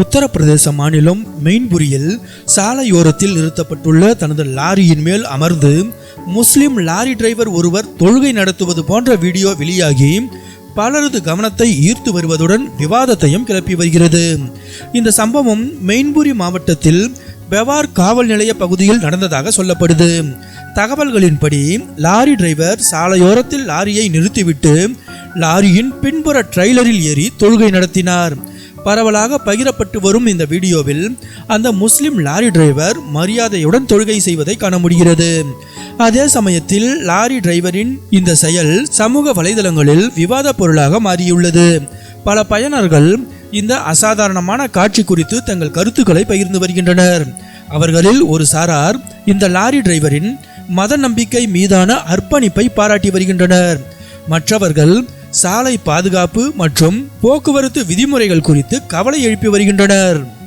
உத்தரப்பிரதேச மாநிலம் மெயின்புரியில் சாலையோரத்தில் நிறுத்தப்பட்டுள்ள தனது லாரியின் மேல் அமர்ந்து முஸ்லிம் லாரி டிரைவர் ஒருவர் தொழுகை நடத்துவது போன்ற வீடியோ வெளியாகி பலரது கவனத்தை ஈர்த்து வருவதுடன் விவாதத்தையும் கிளப்பி வருகிறது. இந்த சம்பவம் மெயின்புரி மாவட்டத்தில் பெவார் காவல் நிலைய பகுதியில் நடந்ததாக சொல்லப்படுது. தகவல்களின்படி லாரி டிரைவர் சாலையோரத்தில் லாரியை நிறுத்திவிட்டு லாரியின் பின்புற ட்ரெய்லரில் ஏறி தொழுகை நடத்தினார். பரவலாக பகிரப்பட்டு வரும் இந்த வீடியோவில் அந்த முஸ்லிம் லாரி டிரைவர் மரியாதையுடன் தொழுகை செய்வதை காண முடிகிறது. அதே சமயத்தில் லாரி டிரைவரின் இந்த செயல் சமூக வலைதளங்களில் விவாத பொருளாக மாறியுள்ளது. பல பயனர்கள் இந்த அசாதாரணமான காட்சி குறித்து தங்கள் கருத்துக்களை பகிர்ந்து வருகின்றனர். அவர்களில் ஒரு சாரார் இந்த லாரி டிரைவரின் மத நம்பிக்கை மீதான அர்ப்பணிப்பை பாராட்டி வருகின்றனர். மற்றவர்கள் சாலை பாதுகாப்பு மற்றும் போக்குவரத்து விதிமுறைகள் குறித்து கவலை எழுப்பி வருகின்றனர்.